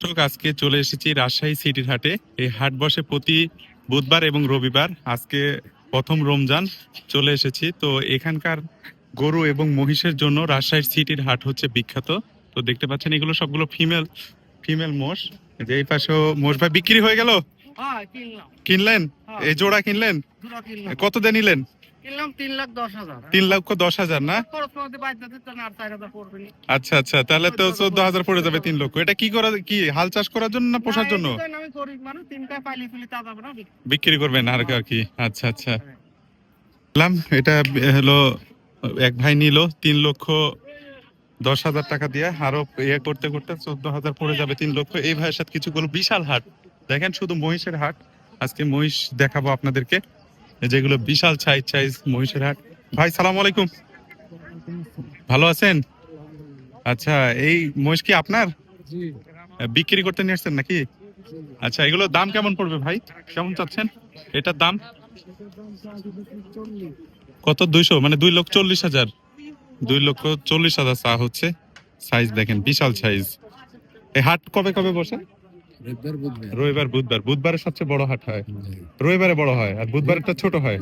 দর্শক, আজকে চলে এসেছি রাজশাহী সিটির হাটে। এই হাট বসে প্রতি বুধবার এবং রবিবার আজকে প্রথম রমজান চলে এসেছি। তো এখানকার গরু এবং মহিষের জন্য রাজশাহী সিটির হাট হচ্ছে বিখ্যাত। তো দেখতে পাচ্ছেন এগুলো সবগুলো ফিমেল ফিমেল মোষ। যে এই পাশেও মোষ ভাই বিক্রি হয়ে গেল? হ্যাঁ কিনলেন? হ্যাঁ। এই জোড়া কিনলেন? কত দিয়ে নিলেন? তিন লক্ষ দশ হাজার না। আচ্ছা আচ্ছা তাহলে তো চোদ্দ হাজার পড়ে যাবে তিন লক্ষ। এটা কি করা কি হাল চাষ করার জন্য না পোষার জন্য? এই জন্য আমি গরিব মানুষ তিনটা পাইলি ফুলি তা যাবে না বিক্রি। করবেন আর আর কি। আচ্ছা আচ্ছা। এটা হলো এক ভাই নিল তিন লক্ষ দশ হাজার টাকা দিয়ে। আরও ইয়ে করতে করতে চোদ্দ হাজার পড়ে যাবে তিন লক্ষ। এই ভাইয়ের সাথে কিছু গুলো বিশাল হাট। দেখেন শুধু মহিষের হাট। আজকে মহিষ দেখাবো আপনাদেরকে। যেগুলো বিশাল সাইজ সাইজ মহিষের হাট। ভাই সালাম আলাইকুম। ভালো আছেন? আচ্ছা এই মহিষ কি আপনার? বিক্রি করতে নিয়ে আসছেন নাকি? আচ্ছা এগুলোর দাম কেমন পড়বে ভাই? কেমন চাচ্ছেন? এটার দাম? কত? দুইশো মানে দুই লক্ষ চল্লিশ হাজার। দুই লক্ষ চল্লিশ হাজার চা হচ্ছে। সাইজ দেখেন বিশাল সাইজ এই হাট কবে কবে বসে? রবিবার, বুধবার। বুধবারে। সবচেয়ে বড় হাট হয়। রবিবারে বড় হয়, আর বুধবারটা ছোট হয়।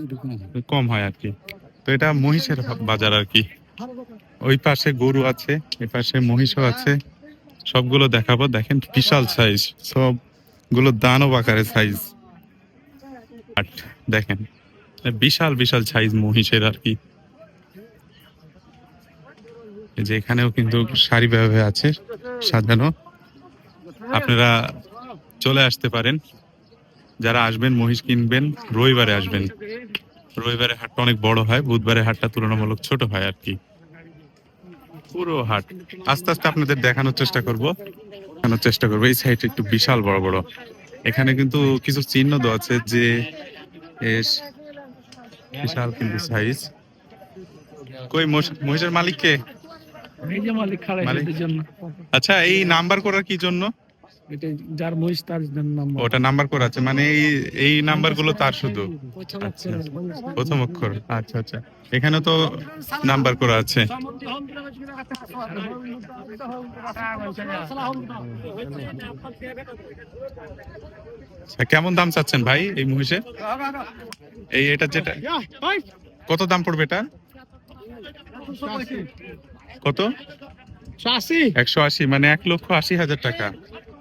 কম হয় আর কি। তো এটা মহিষের বাজার আর কি। ওই পাশে গরু আছে এই পাশে মহিষও আছে। সবগুলো দেখাবো। দেখেন, বিশাল সাইজ সবগুলো দানব আকারের সাইজ হাট দেখেন, বিশাল বিশাল সাইজ মহিষের আর কি। যে এখানেও কিন্তু সারিভাবে আছে, সাজানো। আপনারা চলে আসতে পারেন। যারা আসবেন মহিষ কিনবেন রবিবারে আসবেন। রবিবারে হাটটা অনেক বড় হয় বুধবারে হাটটা তুলনামূলক ছোট হয় আর কি। পুরো হাট। আস্তে আস্তে আপনাদের দেখানোর চেষ্টা করব। দেখানোর চেষ্টা করব। এই সাইড একটু বিশাল বড় বড়। এখানে কিন্তু কিছু চিহ্ন দেওয়া আছে যে বিশাল কিন্তু সাইজ কই মহিষ- মহিষের মালিক কে? এই যে মালিক খাড়াই মালিক? এটার জন্য। আচ্ছা এই নাম্বার করার কি জন্য? এটা যার মহিষ তার নাম্বার ওটা নাম্বার করা আছে? মানে এই এই নাম্বারগুলো তার শুধু? আচ্ছা প্রথম অক্ষর। আচ্ছা আচ্ছা। এখানে তো নাম্বার করা আছে। আচ্ছা, কেমন দাম চাচ্ছেন ভাই এই মহিষে এই এটা যেটা কত দাম পড়বে এটা? কত? একশো আশি মানে এক লক্ষ আশি হাজার টাকা।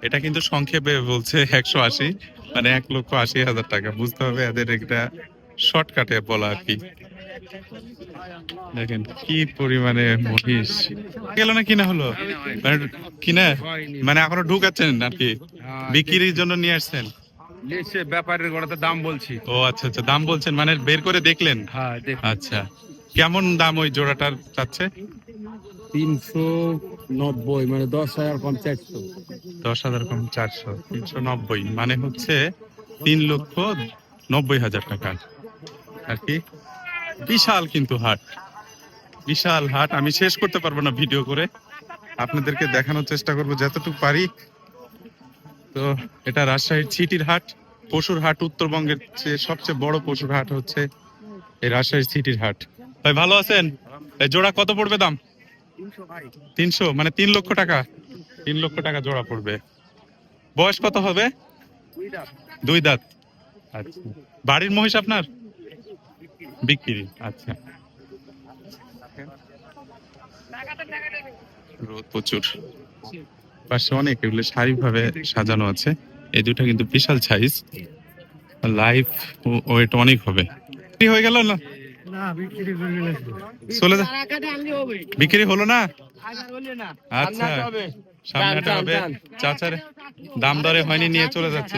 এটা কিন্তু সংক্ষেপে বলছে একশো আশি মানে এক লক্ষ আশি হাজার টাকা। বুঝতে হবে এদের একটা শর্টকাটে বলা আর কি। দেখেন কি পরিমাণে মহিষ। গেল না কিনা হলো? মানে কিনা? মানে এখনও ঢুকাচ্ছেন আর কি? বিক্রির জন্য নিয়ে আসছেন? ব্যাপারের গোড়াতে দাম বলছি। ও আচ্ছা আচ্ছা দাম বলছেন মানে বের করে দেখলেন? হ্যাঁ আচ্ছা। কেমন দাম ওই জোড়াটার চাচ্ছে? তিনশো নব্বই মানে দশ হাজার কম চারশো দশ হাজার কম চারশো, তিনশো নব্বই মানে হচ্ছে তিন লক্ষ নব্বই হাজার টাকা। আর কি? বিশাল কিন্তু হাট। বিশাল হাট। আমি শেষ করতে পারব না ভিডিও করে। আপনাদেরকে দেখানোর চেষ্টা করব যতটুকু পারি। তো এটা রাজশাহীর সিটির হাট, পশুর হাট, উত্তরবঙ্গের চেয়ে সবচেয়ে বড় পশুর হাট হচ্ছে এই রাজশাহীর সিটির হাট। ভাই, ভালো আছেন? জোড়া কত পড়বে দাম? তিনশো মানে তিন লক্ষ টাকা? তিন লক্ষ টাকা জোড়া পড়বে। বয়স কত হবে? দুই দাঁত। আচ্ছা। বাড়ির মহিষ আপনার? বিক্রি। আচ্ছা। রোদ প্রচুর। পাশে অনেক এগুলো সারিভাবে সাজানো আছে। এই দুটা কিন্তু বিশাল সাইজ লাইফ ওয়েট অনেক হবে। হয়ে গেল না? চলে যা। বিক্রি হলো না? হাজার হলে না আচ্ছা। সামনে হবে। চাচারে দাম দরে হয়নি নিয়ে চলে যাচ্ছে।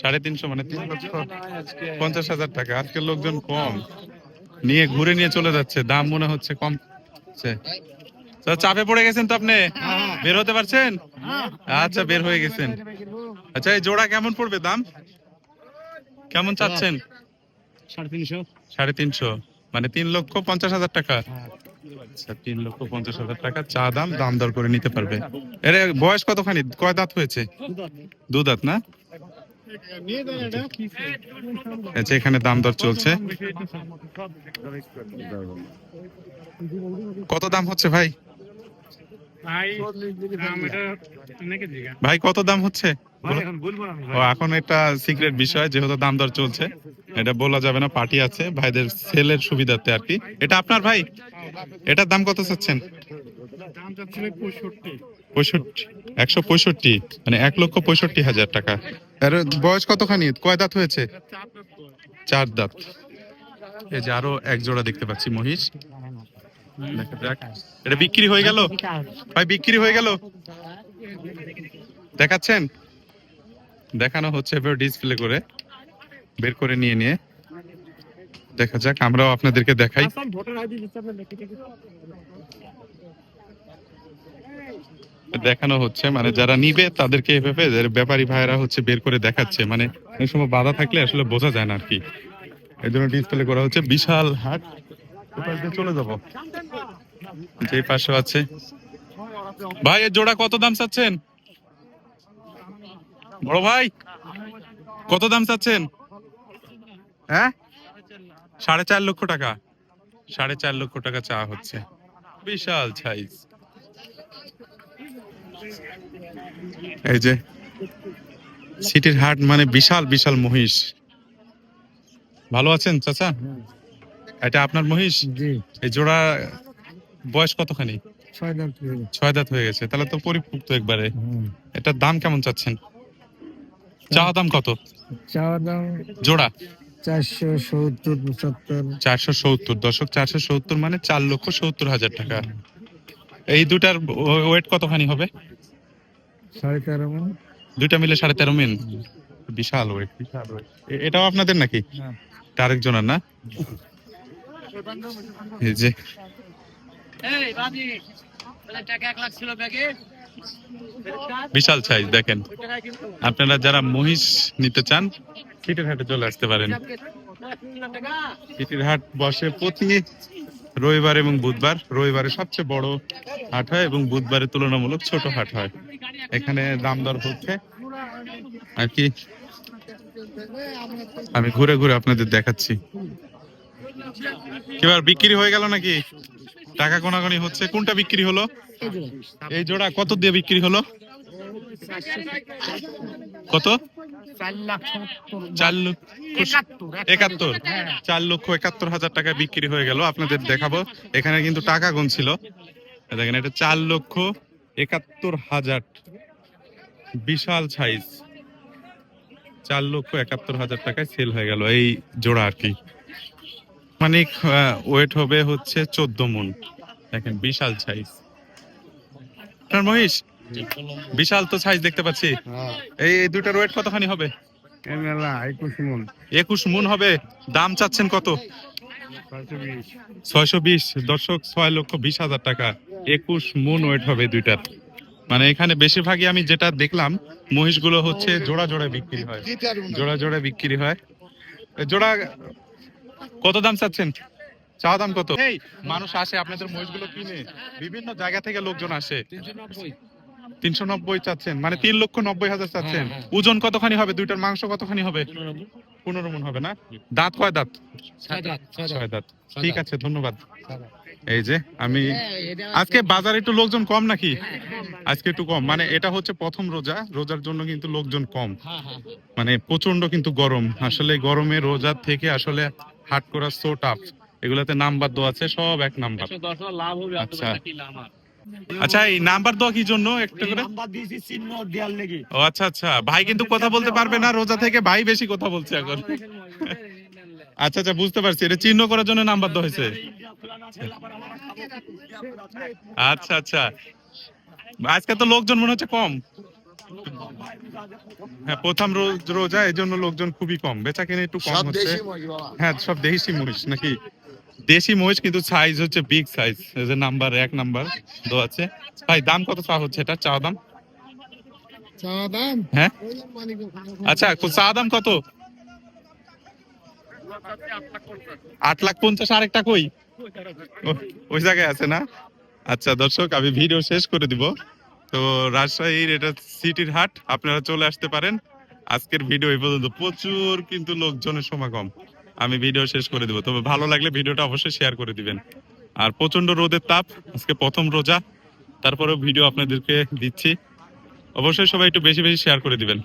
সাড়ে তিনশো মানে তিন লক্ষ পঞ্চাশ হাজার টাকা। আজকের লোকজন কম। নিয়ে ঘুরে নিয়ে চলে যাচ্ছে। দাম মনে হচ্ছে কম চাপে পড়ে গেছেন তো আপনি? বের হতে পারছেন? আচ্ছা বের হয়ে গেছেন। আচ্ছা এই জোড়া কেমন পড়বে দাম? কেমন চাচ্ছেন? সাড়ে তিনশো। সাড়ে তিনশো। মানে তিন লক্ষ পঞ্চাশ হাজার টাকা। আচ্ছা তিন লক্ষ পঞ্চাশ হাজার টাকা চা দাম দাম দর করে নিতে পারবে। এর বয়স কতখানি? কয় দাঁত হয়েছে? দু দাঁত না? আচ্ছা এখানে দাম দর চলছে। কত দাম হচ্ছে ভাই? ভাই কত দাম হচ্ছে? এখন বলব ও এখন একটা সিক্রেট বিষয় যেহেতু দাম দর চলছে এটা বলা যাবে না পার্টি আছে ভাইদের সেলের সুবিধাতে আর কি। এটা আপনার ভাই? এটার দাম কত চাচ্ছেন? পঁয়ষট্টি। একশো পঁয়ষট্টি মানে এক লক্ষ পঁয়ষট্টি হাজার টাকা। এর বয়স কতখানি? কয় দাঁত হয়েছে? চার দাঁত। এই যে আরও এক জোড়া দেখতে পাচ্ছি মহিষ। দেখা যাক। এটা বিক্রি হয়ে গেল? ভাই বিক্রি হয়ে গেল? দেখাচ্ছেন? দেখানো হচ্ছে এবার ডিসপ্লে করে। বের করে নিয়ে নিয়ে। দেখা যাক আমরাও আপনাদেরকে দেখাই। দেখানো হচ্ছে মানে যারা নিবে তাদেরকে এভাবে ব্যাপারী ভাইরা হচ্ছে বের করে দেখাচ্ছে। মানে এই সময় বাধা থাকলে আসলে বোঝা যায় না আর কি। এই জন্য ডিসপ্লে করা হচ্ছে বিশাল হাট। ওপাশ পাশে আছে। ভাই, এর জোড়া কত দাম চাচ্ছেন? বড় ভাই, কত দাম চাচ্ছেন? হ্যাঁ? সাড়ে চার লক্ষ টাকা। সাড়ে চার লক্ষ টাকা চা হচ্ছে। বিশাল সাইজ এই যে, সিটির হাট মানে বিশাল বিশাল মহিষ। ভালো আছেন, চাচা? এটা আপনার মহিষ? জি। এই জোড়া বয়স কতখানি? ছয় দাঁত হয়ে গেছে। তাহলে তো পরিপুক্ত একবারে। এটার দাম কেমন চাচ্ছেন? চাওয়া দাম কত? চাওয়া দাম জোড়া? চারশো সত্তর পঁচাত্তর। চারশো সত্তর। দশক চারশো সত্তর মানে চার লক্ষ সত্তর হাজার টাকা। এই দুটার ওয়েট কতখানি হবে? সাড়ে তেরো মন দুইটা মিলে সাড়ে তেরো মিন? বিশাল ওয়েট। বিশাল ওয়েট এটাও আপনাদের নাকি? আরেকজনের না? এই যে। এই বাজি বলে টাকা এক লাখ ছিল ব্যাগে। বিশাল সাইজ দেখেন। আপনারা যারা মহিষ নিতে চান সিটির হাটে চলে আসতে পারেন। সিটির হাট বসে প্রতি রবিবার এবং বুধবার। রবিবারে সবচেয়ে বড় হাট হয় এবং বুধবারে তুলনামূলক ছোট হাট হয়। এখানে দাম দর হচ্ছে। আর কি? আমি ঘুরে ঘুরে আপনাদের দেখাচ্ছি। এবার বিক্রি হয়ে গেল নাকি? টাকা কোনাগনি হচ্ছে। কোনটা বিক্রি হলো? এই জোড়া কত দিয়ে বিক্রি হলো? কত? চার লক্ষ একাত্তর। হাজার টাকা বিক্রি হয়ে গেল। আপনাদের দেখাবো। এখানে কিন্তু টাকা গুনছিল ছিল। দেখেন, এটা চার লক্ষ একাত্তর হাজার। বিশাল সাইজ চার লক্ষ একাত্তর হাজার টাকায় সেল হয়ে গেল। এই জোড়া আর কি। মানে ওয়েট হবে হচ্ছে চোদ্দ মন। দেখেন বিশাল সাইজ আপনার মহিষ? বিশাল তো সাইজ দেখতে পাচ্ছি। এই এই দুটার ওয়েট কতখানি হবে? একুশ মন। হবে। দাম চাচ্ছেন কত? ছয়শো বিশ। দর্শক ছয় লক্ষ বিশ হাজার টাকা। একুশ মন ওয়েট হবে দুইটার। মানে এখানে বেশিরভাগই আমি যেটা দেখলাম মহিষগুলো হচ্ছে জোড়া জোড়া বিক্রি হয়। জোড়া জোড়া বিক্রি হয়। জোড়া কত দাম চাচ্ছেন? চা দাম কত? এই মানুষ আসে আপনাদের মহিষগুলো কিনে। বিভিন্ন জায়গা থেকে লোকজন আসে। তিনশো নব্বই। চাচ্ছেন মানে তিন লক্ষ নব্বই হাজার চাচ্ছেন। ওজন কতখানি হবে? দুইটার মাংস কতখানি হবে? পনেরো মন। হবে না? দাঁত কয় দাঁত? ছয় দাঁত ঠিক আছে ধন্যবাদ। এই যে আমি আজকে বাজারে একটু লোকজন কম নাকি? আজকে একটু কম। মানে এটা হচ্ছে প্রথম রোজা। রোজার জন্য কিন্তু লোকজন কম। মানে প্রচণ্ড কিন্তু গরম। আসলে গরমে রোজার থেকে আসলে হাট করা সো টাফ এগুলাতে নাম্বার দেওয়া আছে সব এক নাম্বার আচ্ছা। আচ্ছা এই নাম্বার দেওয়া কি জন্য একটু করে? নাম্বার দিয়েছি চিহ্ন দেওয়ার লেগে। ও আচ্ছা আচ্ছা। ভাই কিন্তু কথা বলতে পারবে না রোজা থেকে ভাই বেশি কথা বলছে এখন। আচ্ছা আচ্ছা বুঝতে পারছি। এটা চিহ্ন করার জন্য নাম্বার দেওয়া হয়েছে। আচ্ছা আচ্ছা। আজকে তো লোকজন মনে হচ্ছে কম। হ্যাঁ প্রথম রোজ রোজা এই জন্য লোকজন খুবই কম। বেচা কিনে একটু কম হচ্ছে। হ্যাঁ সব দেশি মহিষ নাকি? দেশি মহিষ কিন্তু সাইজ হচ্ছে বিগ সাইজ এই যে নাম্বার এক নাম্বার দেওয়া আছে। ভাই দাম কত চা হচ্ছে এটা? চা দাম? হ্যাঁ? আচ্ছা চা দাম কত? আট লাখ পঞ্চাশ আরেকটা কই? ও- ওই জায়গায় আছে না? আচ্ছা দর্শক আমি ভিডিও শেষ করে দিব। তো রাজশাহীর এটা সিটির হাট, আপনারা চলে আসতে পারেন। আজকের ভিডিও এই পর্যন্ত। প্রচুর কিন্তু লোকজনের সমাগম। আমি ভিডিও শেষ করে দিব। তবে ভালো লাগলে ভিডিওটা অবশ্যই শেয়ার করে দিবেন। আর প্রচণ্ড রোদের তাপ, আজকে প্রথম রোজা। তারপরেও ভিডিও আপনাদেরকে দিচ্ছি। অবশ্যই সবাই একটু বেশি বেশি শেয়ার করে দিবেন।